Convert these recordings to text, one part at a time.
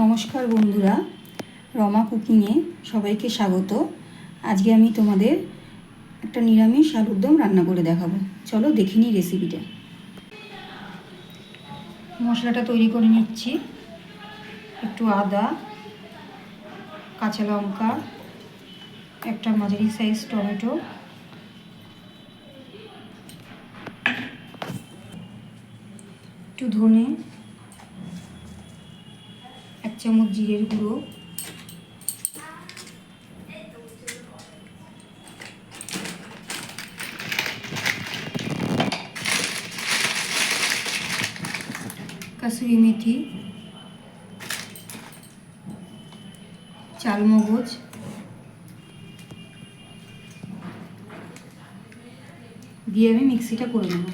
নমস্কার বন্ধুরা, রমা কুকিংয়ে সবাইকে স্বাগত। আজকে আমি তোমাদের একটা নিরামিষ আলুর দম রান্না করে দেখাবো। চলো দেখে নিই রেসিপিটা মশলাটা তৈরি করে নিচ্ছি। একটু আদা, কাঁচা লঙ্কা, একটা মাঝারি সাইজ টমেটো। একটু ধনে। চামচ জিরের গুঁড়ো। কাসুরি মেথি। চালমগজ। দিয়ে আমি মিক্সিটা করে নেব।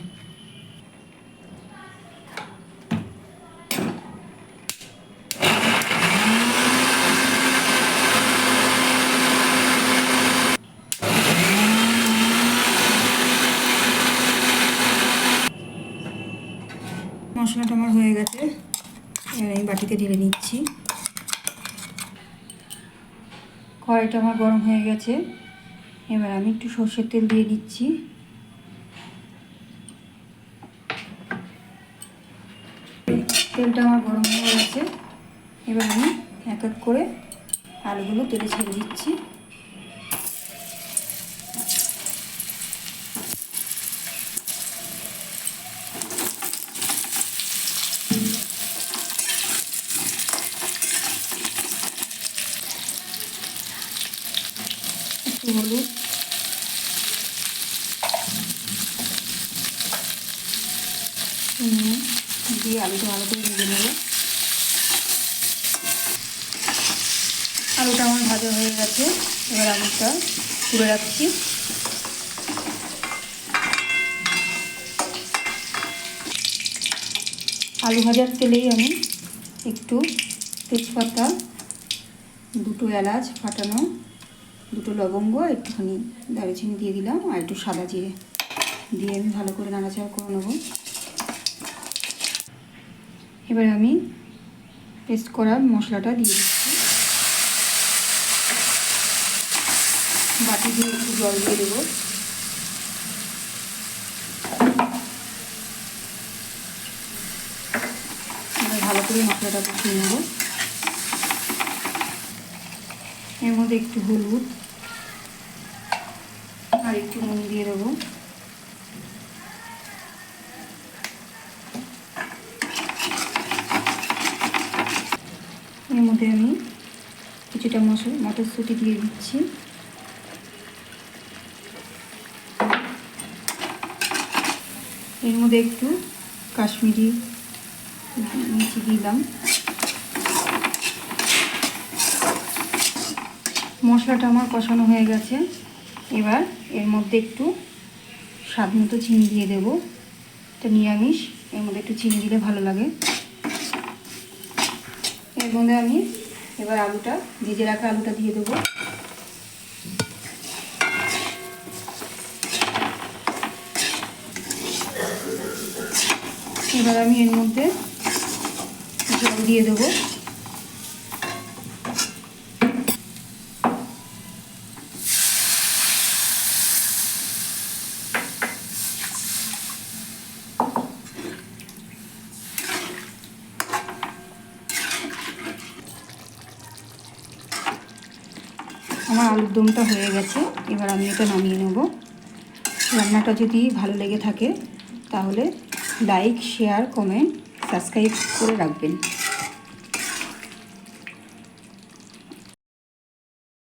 মশলাটা আমার হয়ে গেছে। এবার আমি বাটিতে ঢেলে নিচ্ছি। কড়াইটা আমার গরম হয়ে গেছে। এবার আমি একটু সর্ষের তেল দিয়ে দিচ্ছি তেলটা আমার গরম হয়ে গেছে। এবার আমি এক এক করে আলুগুলো তেলে ছেড়ে দিচ্ছি। একটু হলুদ। দিয়ে আলুটা ভালো করে ভেজে নেব। আলুটা আমার ভাজা হয়ে গেছে। এবার আলুটা তুলে রাখছি। আলু ভাজার তেলেই আমি একটু তেজপাতা, দুটো এলাচ ফাটানো দুটো লবঙ্গ, একটুখানি দারুচিনি দিয়ে দিলাম, আর একটু সাদা জিরে। দিয়ে আমি ভালো করে নাড়াচাড়া করে নেব। এবার আমি পেস্ট করা মশলাটা দিয়ে দিচ্ছি। বাটি দিয়ে একটু জল দিয়ে দেবো। ভালো করে মশলাটা কষিয়ে নেব। এর মধ্যে একটু হলুদ আর একটু নুন দিয়ে দেবো। এর মধ্যে আমি কিছুটা মশলা, মটরশুঁটি দিয়ে দিচ্ছি। এর মধ্যে একটু কাশ্মীরি মিচি দিলাম। মশলাটা আমার কষানো হয়ে গেছে। এবার এর মধ্যে একটু স্বাদ মতো চিনি দিয়ে দেবো। এটা নিরামিষ, এর মধ্যে একটু চিনি দিলে ভালো লাগে। এর মধ্যে আমি এবার আলুটা, ভেজে রাখা আলুটা দিয়ে দেবো। এবার আমি এর মধ্যে জল দিয়ে দেবো। আমার আলুর দমটা হয়ে গেছে। এবার আমি এটা নামিয়ে নেব। রান্নাটা যদি ভালো লেগে থাকে, তাহলে লাইক শেয়ার কমেন্ট সাবস্ক্রাইব করে রাখবেন।